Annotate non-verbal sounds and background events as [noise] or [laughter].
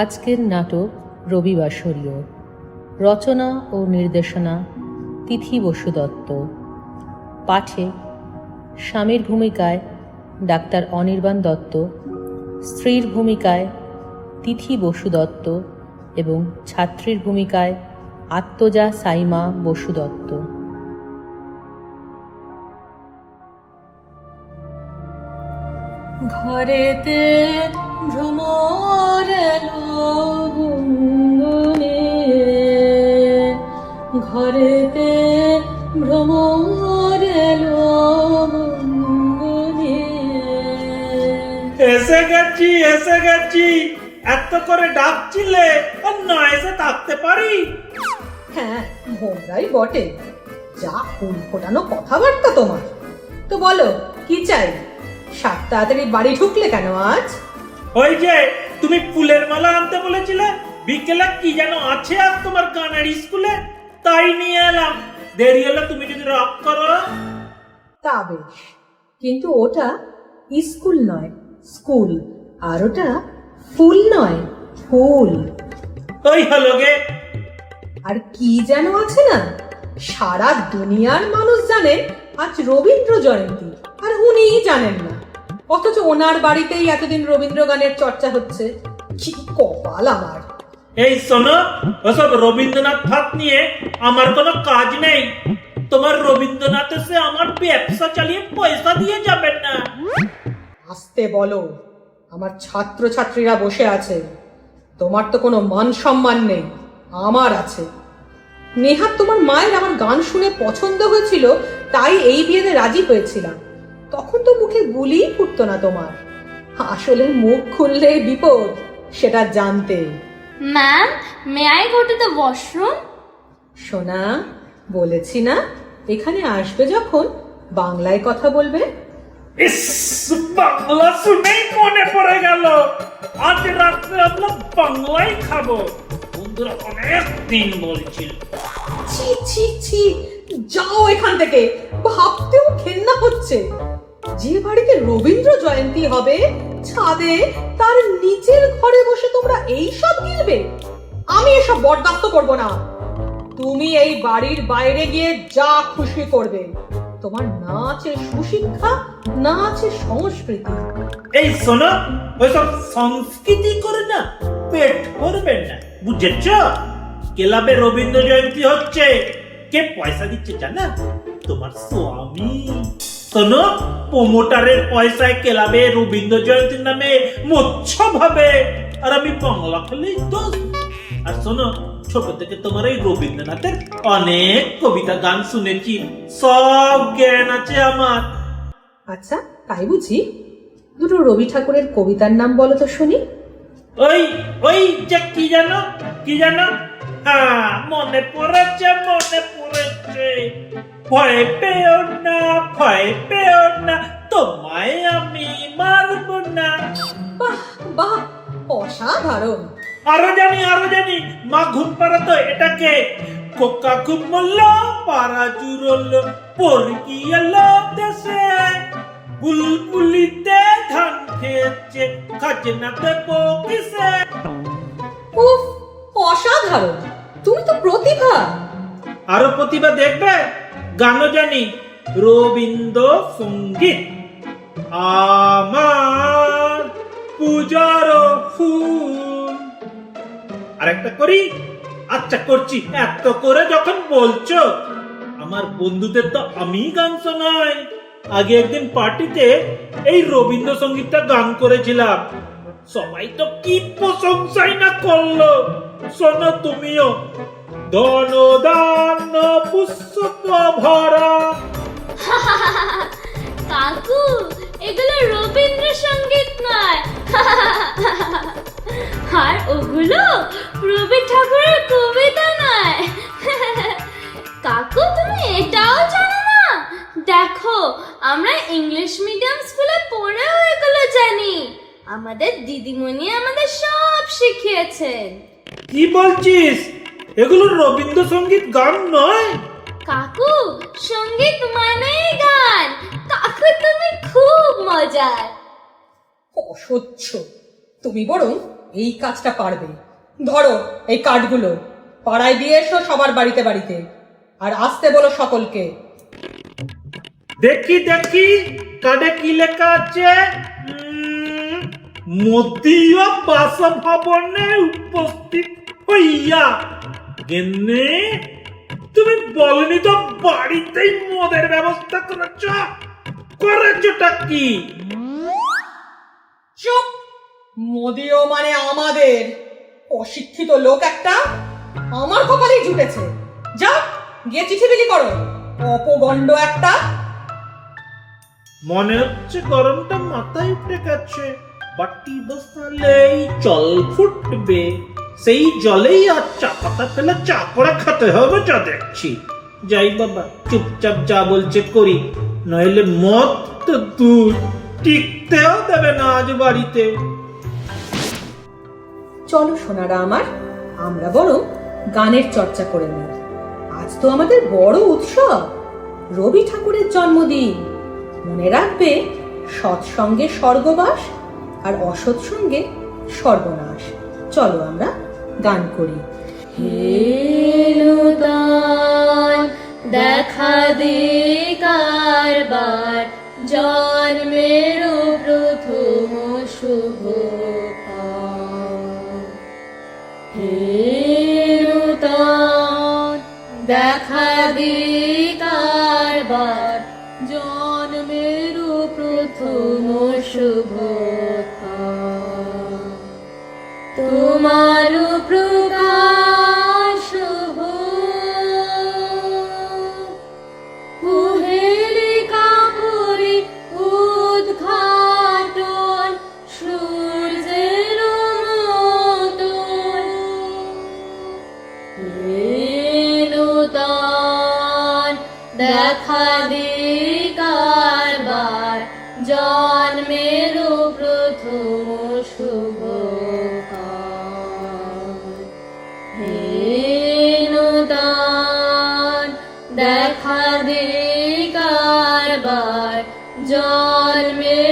আজকের নাটক রবিবাসরীয় রচনা ও নির্দেশনা তিথি বসু দত্ত। পাঠে স্বামীর ভূমিকায় ডাক্তার অনির্বাণ দত্ত, স্ত্রীর ভূমিকায় তিথি বসু দত্ত এবং ছাত্রীর ভূমিকায় আত্মজা সাইমা বসু দত্ত। ঘরেতে ভ্রমর গুনগুনে ঘরেতে ভ্রমর এলো গুনগুনে এসে গেছি এসে গেছি। এত করে ডাকছিলে আর না এসে থাকতে পারি? হ্যাঁ ভোমরাই বটে। যা ফুল ফোটানো কথাবার্তা তোমার। তো বলো কি চাই? সাত তাড়াতাড়ি বাড়ি ঢুকলে কেন আজ? ওই যে তুমি ফুলের মালা আনতে বলেছিলে? বিকেলে কি যেন আছে আর তোমার গানের স্কুলে? তাই নিয়ে এলাম। দেরি হলে তুমি যদি রাগ করো তা বেশ। কিন্তু ওটা স্কুল নয় স্কুল। আর ওটা ফুল নয় ফুল। ওই হলো গে। আর কি যেন আছে না? সারা দুনিয়ার মানুষ জানে আজ রবীন্দ্র জয়ন্তী আর উনিই জানেন না। অথচ ওনার বাড়িতেই এতদিন রবীন্দ্র গানের চর্চা হচ্ছে। কি কপাল আমার। এই শোনো ওসব রবীন্দ্রনাথ ভাত নিয়ে আমার কোনো কাজ নেই। তোমার রবীন্দ্রনাথ এসে আমার ব্যবসা চালিয়ে পয়সা দিয়ে যাবেন না। আসতে বলো আমার ছাত্র ছাত্রীরা বসে আছে। তোমার তো কোনো মান সম্মান নেই আমার আছে। নেহাত তোমার মায়ের আমার গান শুনে পছন্দ হয়েছিল তাই এই বিয়েতে রাজি হয়েছিলাম। তখন তো মুখে গুলিই ফুটতো না তোমার। আসলে মুখ খুললে বিপদ সেটা জানতে। Ma'am, may I go to the washroom? সোনা বলেছি না এখানে আসবে যখন বাংলায় কথা বলবে? ইস বাংলা শুনেই মনে পড়ে গেল। আজ রাত্রে আমরা বাংলাই খাব। বন্ধুরা অনেক দিন বলছিল ছি ছি ছি যাও এখান থেকে। ভাবতেও ঘেন্না হচ্ছে। যে বাড়িতে রবীন্দ্র জয়ন্তী হবে, ছাদে তার নিচের ঘরে বসে তোমরা এই সব গিলবে। আমি এসব বরদাস্ত করব না। তুমি এই বাড়ির বাইরে গিয়ে যা খুশি করবে। তোমার না আছে সুশিক্ষা না আছে সংস্কৃতি। এই শোনো, ওইসব সংস্কৃতি করে না, পেট করবেন না, বুঝেছ? ক্লাবে রবীন্দ্র জয়ন্তী হচ্ছে। কে পয়সা দিচ্ছে জানা? তোমার স্বামী। শোনো প্রমোটারের পয়সায় কেলাবে রবীন্দ্র জয়ন্তীর নামে মোচ্ছব হবে আর আমি বাংলা খেলেই তো আর শোনো ছোট থেকে তোমার এই রবীন্দ্রনাথের অনেক কবিতা গান শুনেছি। সব জ্ঞান আছে আমার। আচ্ছা তাই বুঝি? দুটো রবি ঠাকুরের কবিতার নাম বলো তো শুনি। ওই ওই যে কি জানো? কি জানো? হ্যাঁ মনে পড়েছে মনে পড়েছে। ভয় পেও না ভয় পেও না তোমায় আমি মারব না। বাহ বাহ অসাধারণ। আরও জানি আরও জানি মা ঘুম পাড়াতো এটাকে। কোকা ঘুম মরল পাড়া জুড়ল পরকি এলো দেশে। বুলবুলিতে ধান খেয়েছে খাজনা দেবো কিসে? উফ অসাধারণ। তুমি তো প্রতিভা। আরও প্রতিভা দেখবে? গানও জানি। রবীন্দ্র সংগীত। আমার পূজার ফুল। আরেকটা করি? আচ্ছা করছি। এত করে যখন বলছো, আমার বন্ধুদের তো আমি গান শোনাই। আগে একদিন পার্টিতে এই রবীন্দ্রসঙ্গীতটা গান করেছিলাম। সবাই তো কি প্রশংসাই না করল। শোনো তুমিও। ধন দান পুষ্প ভরা [laughs] কাকু, এগুলো রবীন্দ্রসঙ্গীত নয়। [laughs] আর ওগুলো রবি ঠাকুরের কবিতা নয়। [laughs] কাকু, তুমি এটাও জানো না? দেখো, আমরা ইংলিশ মিডিয়াম স্কুলে পড়েও এগুলো জানি। আমাদের দিদিমণি আমাদের সব শিখিয়েছেন। কি বলছিস? এগুলো রবীন্দ্রসঙ্গীত গান নয়। কাকু সংগীত মানেই গান। কাকু তুমি খুব মজার। অসহ্য। তুমি বরং এই কাজটা পারবে। ধরো এই কার্ডগুলো পাড়ায় দিয়ে এসো সবার বাড়িতে বাড়িতে। আর আসতে বলো সকলকে। দেখি দেখি কার্ডে কি লেখা আছে? মদীয় বাসভবনে উপস্থিত হইয়া গেন্নে তুমি বলনি তো বাড়িতেই মদের ব্যবস্থা করেছ করেছটা কি চুপ মোদিও মানে আমাদের অশিক্ষিত লোক একটা আমার কপালেই জুটেছে যা গিয়ে চিঠি বিলি করো অপগণ্ড একটা মনে হচ্ছে গরমটা মাথায় উঠে গেছে বাটি বসালেই জল ফুটবে। সেই জলেই আর চা পাতা ফেলে চা করে খেতে হবে, যা দেখছি। যাই বাবা, চুপচাপ যা বলছে করি, নইলে মদ তো দূর, টিকতেও দেবে না আজ বাড়িতে। চলো সোনারা আমার, আমরা বরং গানের চর্চা করে নিই। আজ তো আমাদের বড় উৎসব, রবি ঠাকুরের জন্মদিন। মনে রাখবে, সৎসঙ্গে স্বর্গবাস আর অসৎ সঙ্গে সর্বনাশ। চলো আমরা গান করি। দেখা দে কারবার, জন্মের প্রথম শুভ দেখা দে কারবার, জন্মের প্রথম শুভ জন্মের প্রথম শুভ দেখা দে কারবার জন্মের